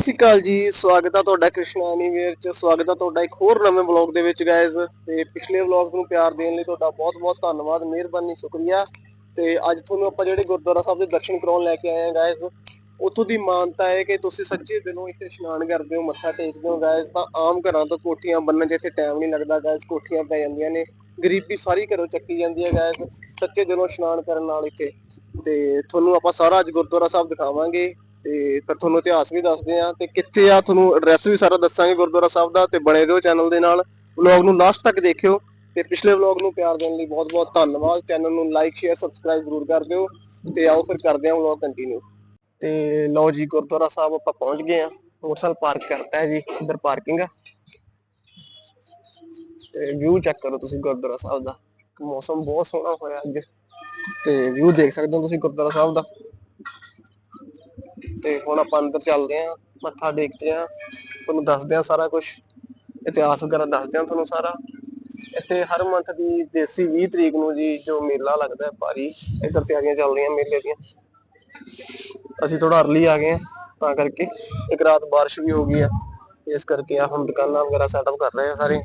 ਸਤਿ ਸ਼੍ਰੀ ਅਕਾਲ ਜੀ, ਸਵਾਗਤ ਹੈ ਤੁਹਾਡਾ ਕ੍ਰਿਸ਼ਨਾ ਐਨੀਵੇਅਰ ਚ, ਸਵਾਗਤ ਹੈ ਤੁਹਾਡਾ ਇੱਕ ਹੋਰ ਨਵੇਂ ਵਲੌਗ ਦੇ ਵਿੱਚ ਗਾਇਜ਼ ਤੇ ਪਿਛਲੇ ਵਲੌਗ ਨੂੰ ਪਿਆਰ ਦੇਣ ਲਈ ਤੁਹਾਡਾ ਬਹੁਤ-ਬਹੁਤ ਧੰਨਵਾਦ, ਮਿਹਰਬਾਨੀ, ਸ਼ੁਕਰੀਆ। ਤੇ ਅੱਜ ਤੁਹਾਨੂੰ ਆਪਾਂ ਜਿਹੜੇ ਗੁਰਦੁਆਰਾ ਸਾਹਿਬ ਦੇ ਦਰਸ਼ਨ ਕਰਾਉਣ ਲੈ ਕੇ ਆਏ ਹਾਂ ਗਾਇਜ਼ ਉੱਥੋਂ ਦੀ ਮਾਨਤਾ ਹੈ ਕਿ ਤੁਸੀਂ ਸੱਚੇ ਦਿਲੋਂ ਇੱਥੇ ਇਸ਼ਨਾਨ ਕਰਦੇ ਹੋ, ਮੱਥਾ ਟੇਕਦੇ ਹੋ ਗਾਇਜ਼ ਤਾਂ ਆਮ ਘਰਾਂ ਤੋਂ ਕੋਠੀਆਂ ਬੰਨਣ 'ਚ ਇੱਥੇ ਟਾਈਮ ਨਹੀਂ ਲੱਗਦਾ ਗਾਇਜ਼ ਕੋਠੀਆਂ ਪੈ ਜਾਂਦੀਆਂ ਨੇ, ਗਰੀਬੀ ਸਾਰੀ ਘਰੋਂ ਚੱਕੀ ਜਾਂਦੀ ਹੈ ਗਾਇਜ਼ ਸੱਚੇ ਦਿਲੋਂ ਇਸ਼ਨਾਨ ਕਰਨ ਨਾਲ ਇੱਥੇ। ਤੇ ਤੁਹਾਨੂੰ ਆਪਾਂ ਸਾਰਾ ਅੱਜ ਗੁਰਦੁਆਰਾ ਸਾਹਿਬ ਦਿਖਾਵਾਂਗੇ। ਤੇ ਫਿਰ ਤੁਹਾਨੂੰ ਇਤਿਹਾਸ ਵੀ ਦੱਸਦੇ ਆ ਤੇ ਕਿੱਥੇ ਆ ਤੁਹਾਨੂੰ ਐਡਰੈਸ ਵੀ ਸਾਰਾ ਦੱਸਾਂਗੇ ਗੁਰਦੁਆਰਾ ਸਾਹਿਬ ਦਾ ਤੇ ਬਣੇ ਰਹੋ ਚੈਨਲ ਦੇ ਨਾਲ। ਵਲੌਗ ਨੂੰ ਲਾਸਟ ਤੱਕ ਦੇਖਿਓ ਤੇ ਪਿਛਲੇ ਵਲੌਗ ਨੂੰ ਪਿਆਰ ਦੇਣ ਲਈ ਬਹੁਤ-ਬਹੁਤ ਧੰਨਵਾਦ। ਚੈਨਲ ਨੂੰ ਲਾਈਕ ਸ਼ੇਅਰ ਸਬਸਕ੍ਰਾਈਬ ਜ਼ਰੂਰ ਕਰ ਦਿਓ ਤੇ ਆਓ ਫਿਰ ਕਰਦੇ ਹਾਂ ਵਲੌਗ ਕੰਟੀਨਿਊ ਤੇ ਲਓ ਜੀ ਗੁਰਦੁਆਰਾ ਸਾਹਿਬ ਆਪਾਂ ਪਹੁੰਚ ਗਏ ਆ ਮੋਟਰਸਾਈਕਲ ਪਾਰਕ ਕਰਤਾ ਹੈ ਜੀ, ਇੱਧਰ ਪਾਰਕਿੰਗ ਆ। ਤੇ ਵਿਊ ਚੈੱਕ ਕਰੋ ਤੁਸੀਂ ਗੁਰਦੁਆਰਾ ਸਾਹਿਬ ਦਾ। ਮੌਸਮ ਬਹੁਤ ਸੋਹਣਾ ਹੋਇਆ ਅੱਜ। ਤੇ ਵਿਊ ਦੇਖ ਸਕਦੇ ਹੋ ਤੁਸੀਂ ਗੁਰਦੁਆਰਾ ਸਾਹਿਬ ਦਾ। ਤੇ ਹੁਣ ਆਪਾਂ ਅੰਦਰ ਚੱਲਦੇ ਆਂ ਮੱਥਾ ਟੇਕਦੇ ਆਂ ਤੁਹਾਨੂੰ ਦੱਸਦੇ ਆਂ ਸਾਰਾ ਕੁਝ ਇਤਿਹਾਸ ਵਗੈਰਾ ਦੱਸਦੇ ਆਂ ਤੁਹਾਨੂੰ ਸਾਰਾ। ਇੱਥੇ ਹਰ ਮੰਥ ਦੀ ਦੇਸੀ 20 ਤਰੀਕ ਨੂੰ ਜੀ ਜੋ ਮੇਲਾ ਲੱਗਦਾ ਹੈ, ਭਾਰੀ, ਇੱਧਰ ਤਿਆਰੀਆਂ ਚੱਲ ਰਹੀਆਂ ਮੇਲੇ ਦੀਆਂ। ਅਸੀਂ ਥੋੜਾ ਅਰਲੀ ਆ ਗਏ ਹਾਂ, ਤਾਂ ਕਰਕੇ ਇੱਕ ਰਾਤ ਬਾਰਿਸ਼ ਵੀ ਹੋ ਗਈ ਆ ਇਸ ਕਰਕੇ ਆ ਹੁਣ ਦੁਕਾਨਾਂ ਵਗੈਰਾ ਸੈਟਅਪ ਕਰ ਰਹੇ ਆ ਸਾਰੇ।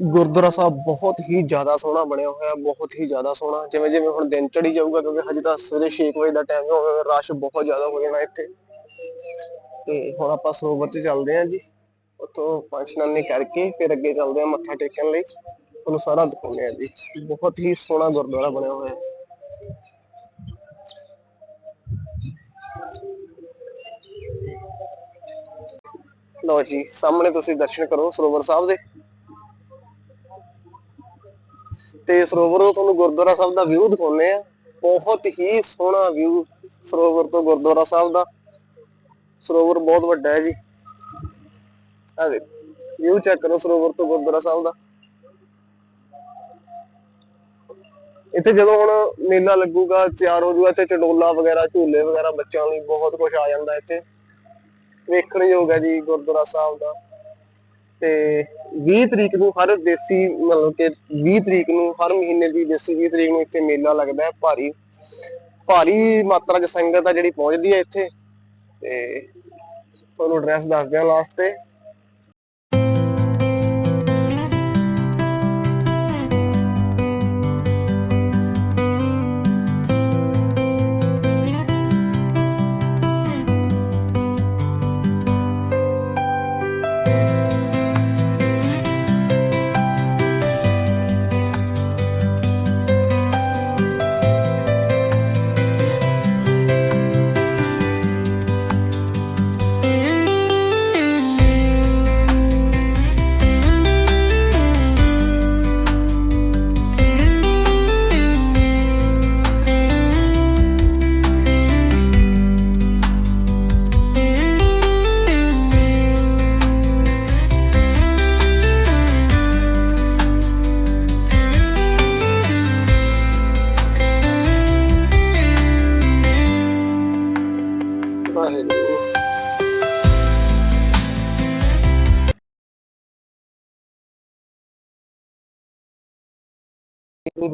ਗੁਰਦੁਆਰਾ ਸਾਹਿਬ ਬਹੁਤ ਹੀ ਜ਼ਿਆਦਾ ਸੋਹਣਾ ਬਣਿਆ ਹੋਇਆ, ਬਹੁਤ ਹੀ ਜ਼ਿਆਦਾ ਸੋਹਣਾ। ਜਿਵੇਂ ਜਿਵੇਂ ਹੁਣ ਦਿਨ ਚੜੀ ਜਾਊਗਾ, ਕਿਉਂਕਿ ਹਜੇ ਤਾਂ ਸਵੇਰੇ 6 ਵਜੇ ਦਾ ਟਾਈਮ ਹੋਵੇਗਾ ਰਸ਼ ਬਹੁਤ ਜ਼ਿਆਦਾ ਹੋ ਜਾਣਾ ਇੱਥੇ। ਤੇ ਹੁਣ ਆਪਾਂ ਸਰੋਵਰ 'ਚ ਚੱਲਦੇ ਆਂ ਜੀ। ਉੱਥੋਂ ਪੰਚਨਾਨੇ ਕਰਕੇ ਫਿਰ ਅੱਗੇ ਚੱਲਦੇ ਆਂ ਮੱਥਾ ਟੇਕਣ ਲਈ। ਤੁਹਾਨੂੰ ਸਾਰਾ ਦਿਖਾਉਂਦੇ ਆਂ ਜੀ। ਬਹੁਤ ਹੀ ਸੋਹਣਾ ਗੁਰਦੁਆਰਾ ਬਣਿਆ ਹੋਇਆ। ਹੈ ਲਓ ਜੀ, ਸਾਹਮਣੇ ਤੁਸੀਂ ਦਰਸ਼ਨ ਕਰੋ ਸਰੋਵਰ ਸਾਹਿਬ ਦੇ। ਤੇ ਸਰੋਵਰ ਤੋਂ ਤੁਹਾਨੂੰ ਗੁਰਦੁਆਰਾ ਸਾਹਿਬ ਦਾ ਵਿਊ ਦਿਖਾਉਂਦੇ ਆ ਬਹੁਤ ਹੀ ਸੋਹਣਾ ਵਿਊ ਸਰੋਵਰ ਤੋਂ ਗੁਰਦੁਆਰਾ ਸਾਹਿਬ ਦਾ। ਸਰੋਵਰ ਬਹੁਤ ਵੱਡਾ ਹੈ ਜੀ। ਆ ਦੇਖੋ, ਵਿਊ ਚੈੱਕ ਕਰੋ ਸਰੋਵਰ ਤੋਂ ਗੁਰਦੁਆਰਾ ਸਾਹਿਬ ਦਾ। ਇੱਥੇ ਜਦੋਂ ਹੁਣ ਮੇਲਾ ਲੱਗੂਗਾ, ਤਿਆਰ ਹੋ ਜਾਊਗਾ ਇੱਥੇ ਚੰਡੋਲਾ ਵਗੈਰਾ, ਝੂਲੇ ਵਗੈਰਾ ਬੱਚਿਆਂ ਲਈ ਬਹੁਤ ਕੁਝ ਆ ਜਾਂਦਾ ਇੱਥੇ। ਵੇਖਣ ਯੋਗ ਹੈ ਜੀ ਗੁਰਦੁਆਰਾ ਸਾਹਿਬ ਦਾ। ਤੇ 20 ਤਰੀਕ ਨੂੰ ਹਰ ਦੇਸੀ ਮਤਲਬ ਕਿ 20 ਤਰੀਕ ਨੂੰ ਹਰ ਮਹੀਨੇ ਦੀ ਦੇਸੀ 20 ਤਰੀਕ ਨੂੰ ਇੱਥੇ ਮੇਲਾ ਲੱਗਦਾ ਹੈ, ਭਾਰੀ ਭਾਰੀ ਮਾਤਰਾ 'ਚ ਸੰਗਤ ਆ ਜਿਹੜੀ ਪਹੁੰਚਦੀ ਹੈ ਇੱਥੇ। ਤੇ ਤੁਹਾਨੂੰ ਐਡਰੈਸ ਦੱਸ ਦਿਆਂ ਲਾਸਟ ਤੇ। ਤੇ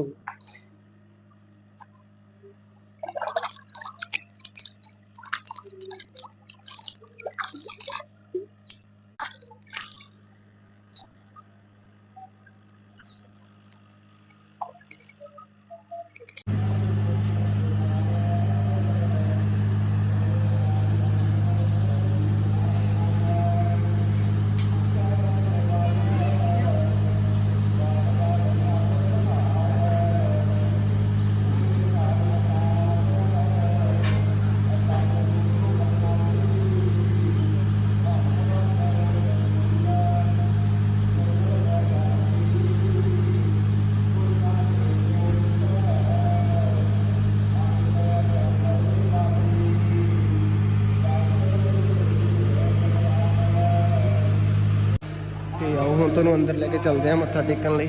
ਹੁਣ ਤੁਹਾਨੂੰ ਅੰਦਰ ਲੈ ਕੇ ਚੱਲਦੇ ਆ ਮੱਥਾ ਟੇਕਣ ਲਈ।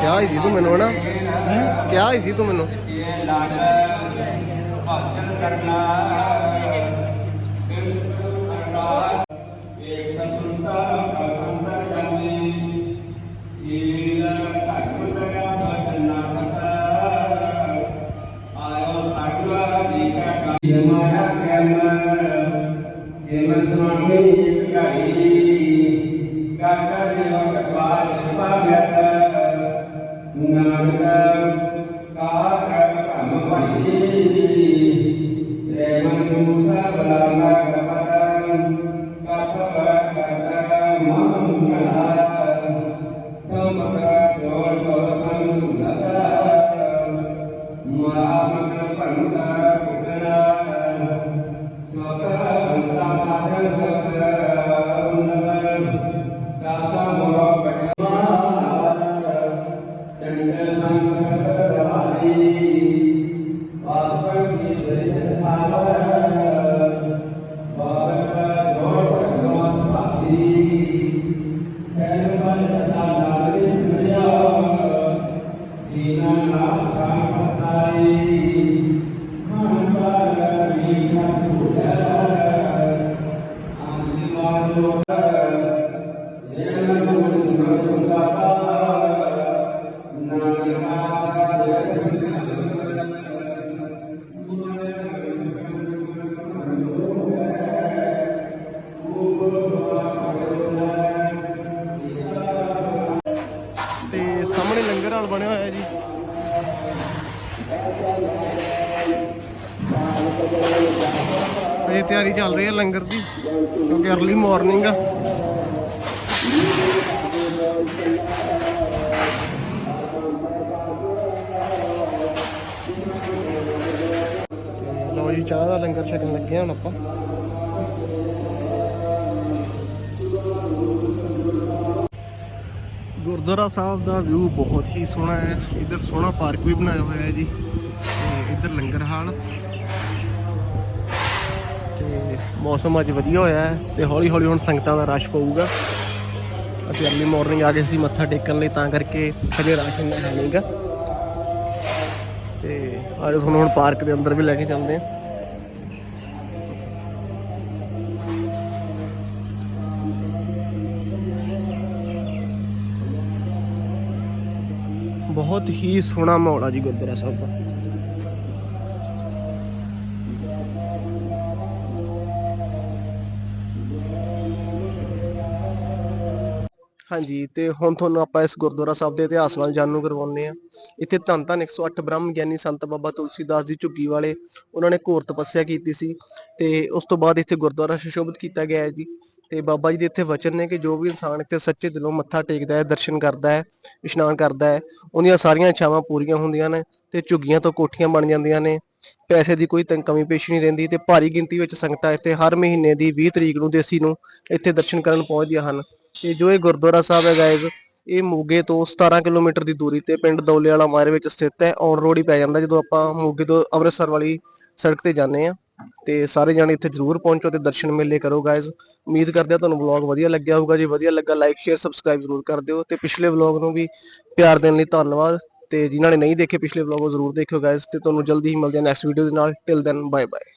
ਕਿਆ ਹੀ ਸੀ ਤੂੰ ਮੈਨੂੰ ਨਾ ਕਿਹਾ ਹੀ ਸੀ ਤੂੰ ਮੈਨੂੰ? ਹਮਾਰਾ ਕੈਮ ਤੇ ਸਾਹਮਣੇ ਲੰਗਰ ਹਾਲ ਬਣਿਆ ਹੋਇਆ ਜੀ। ਅਜੇ ਤਿਆਰੀ ਚੱਲ ਰਹੀ ਹੈ ਲੰਗਰ ਦੀ, ਕਿਉਂਕਿ ਅਰਲੀ ਮਾਰਨਿੰਗ ਆ। ਚਾਹ ਦਾ ਲੰਗਰ ਛਕਣ ਲੱਗੇ ਹੁਣ ਆਪਾਂ। ਗੁਰਦੁਆਰਾ ਸਾਹਿਬ ਦਾ ਵਿਊ ਬਹੁਤ ਹੀ ਸੋਹਣਾ ਹੈ। ਇੱਧਰ ਸੋਹਣਾ ਪਾਰਕ ਵੀ ਬਣਾਇਆ ਹੋਇਆ ਹੈ ਜੀ ਤੇ ਲੰਗਰ ਹਾਲ। ਤੇ ਮੌਸਮ ਅੱਜ ਵਧੀਆ ਹੋਇਆ ਹੈ ਤੇ ਹੌਲੀ ਹੌਲੀ ਹੁਣ ਸੰਗਤਾਂ ਦਾ ਰਸ਼ ਪਊਗਾ। ਅਸੀਂ ਅਰਲੀ ਮਾਰਨਿੰਗ ਆ ਗਏ ਸੀ ਮੱਥਾ ਟੇਕਣ ਲਈ, ਤਾਂ ਕਰਕੇ ਹਜੇ ਰਸ਼ ਇੰਨਾ ਹੈਗਾ ਤੇ ਅੱਜ ਤੁਹਾਨੂੰ ਹੁਣ ਪਾਰਕ ਦੇ ਅੰਦਰ ਵੀ ਲੈ ਕੇ ਚੱਲਦੇ ਹਾਂ। ਬਹੁਤ ਹੀ ਸੋਹਣਾ ਮਾਹੌਲ ਆ ਜੀ ਗੁਰਦੁਆਰਾ ਸਾਹਿਬ ਦਾ। ਹਾਂਜੀ, ਤੇ ਹੁਣ ਤੁਹਾਨੂੰ ਆਪਾਂ ਇਸ ਗੁਰਦੁਆਰਾ ਸਾਹਿਬ ਦੇ ਇਤਿਹਾਸ ਨਾਲ ਜਾਣੂ ਕਰਵਾਉਂਦੇ ਆ ਇੱਥੇ ਧੰਨ ਧੰਨ 108 ਬ੍ਰਹਮ ਗਿਆਨੀ ਸੰਤ ਬਾਬਾ ਤੁਲਸੀਦਾਸ ਜੀ ਝੁੱਗੀ ਵਾਲੇ, ਉਹਨਾਂ ਨੇ ਘੋਰ ਤਪੱਸਿਆ ਕੀਤੀ ਸੀ ਤੇ ਉਸ ਤੋਂ ਬਾਅਦ ਇੱਥੇ ਗੁਰਦੁਆਰਾ ਸੁਸ਼ੋਭਿਤ ਕੀਤਾ ਗਿਆ ਹੈ ਜੀ। ਤੇ ਬਾਬਾ ਜੀ ਦੇ ਇੱਥੇ ਵਚਨ ਨੇ ਕਿ ਜੋ ਵੀ ਇਨਸਾਨ ਇੱਥੇ ਸੱਚੇ ਦਿਲੋਂ ਮੱਥਾ ਟੇਕਦਾ ਹੈ, ਦਰਸ਼ਨ ਕਰਦਾ ਹੈ, ਇਸ਼ਨਾਨ ਕਰਦਾ ਹੈ, ਉਹਦੀਆਂ ਸਾਰੀਆਂ ਇੱਛਾਵਾਂ ਪੂਰੀਆਂ ਹੁੰਦੀਆਂ ਨੇ ਤੇ ਝੁੱਗੀਆਂ ਤੋਂ ਕੋਠੀਆਂ ਬਣ ਜਾਂਦੀਆਂ ਨੇ, ਪੈਸੇ ਦੀ ਕੋਈ ਤੰਗ ਕਮੀ ਪੇਸ਼ੀ ਨਹੀਂ ਰਹਿੰਦੀ ਤੇ ਭਾਰੀ ਗਿਣਤੀ ਵਿੱਚ ਸੰਗਤਾਂ ਇੱਥੇ ਹਰ ਮਹੀਨੇ ਦੀ 20 ਤਰੀਕ ਨੂੰ ਦੇਸੀ ਨੂੰ ਇੱਥੇ ਦਰਸ਼ਨ ਕਰਨ ਪਹੁੰਚਦੀਆਂ ਹਨ। ਤੇ ਜੋ ਇਹ ਗੁਰਦੁਆਰਾ ਸਾਹਿਬ ਹੈ ਗਾਇਜ਼ ਇਹ ਮੋਗੇ ਤੋਂ 17 ਕਿਲੋਮੀਟਰ ਦੀ ਦੂਰੀ ਤੇ ਪਿੰਡ ਦੌਲੇ ਵਾਲਾ ਮਾਇਰ ਵਿੱਚ ਸਥਿਤ ਹੈ। ਔਨ ਰੋਡ ਹੀ ਪੈ ਜਾਂਦਾ ਜਦੋਂ ਆਪਾਂ ਮੋਗੇ ਤੋਂ ਅੰਮ੍ਰਿਤਸਰ ਵਾਲੀ ਸੜਕ ਤੇ ਜਾਂਦੇ ਆ ਤੇ ਸਾਰੇ ਜਾਣੇ ਇੱਥੇ ਜ਼ਰੂਰ ਪਹੁੰਚੋ ਤੇ ਦਰਸ਼ਨ ਮੇਲੇ ਕਰੋ ਗਾਇਜ਼ ਉਮੀਦ ਕਰਦੇ ਆ ਤੁਹਾਨੂੰ ਵਲੌਗ ਵਧੀਆ ਲੱਗਿਆ ਹੋਊਗਾ। ਜੇ ਵਧੀਆ ਲੱਗਾ ਲਾਈਕ ਸ਼ੇਅਰ ਸਬਸਕ੍ਰਾਈਬ ਜ਼ਰੂਰ ਕਰ ਦਿਓ। ਤੇ ਪਿਛਲੇ ਵਲੌਗ ਨੂੰ ਵੀ ਪਿਆਰ ਦੇਣ ਲਈ ਧੰਨਵਾਦ। ਤੇ ਜਿਨ੍ਹਾਂ ਨੇ ਨਹੀਂ ਦੇਖੇ ਪਿਛਲੇ ਵਲੌਗ ਉਹ ਜ਼ਰੂਰ ਦੇਖਿਓ ਗਾਇਜ਼ ਤੇ ਤੁਹਾਨੂੰ ਜਲਦੀ ਹੀ ਮਿਲਦੇ ਆ ਨੈਕਸਟ ਵੀਡੀਓ ਦੇ ਨਾਲ। Till then bye bye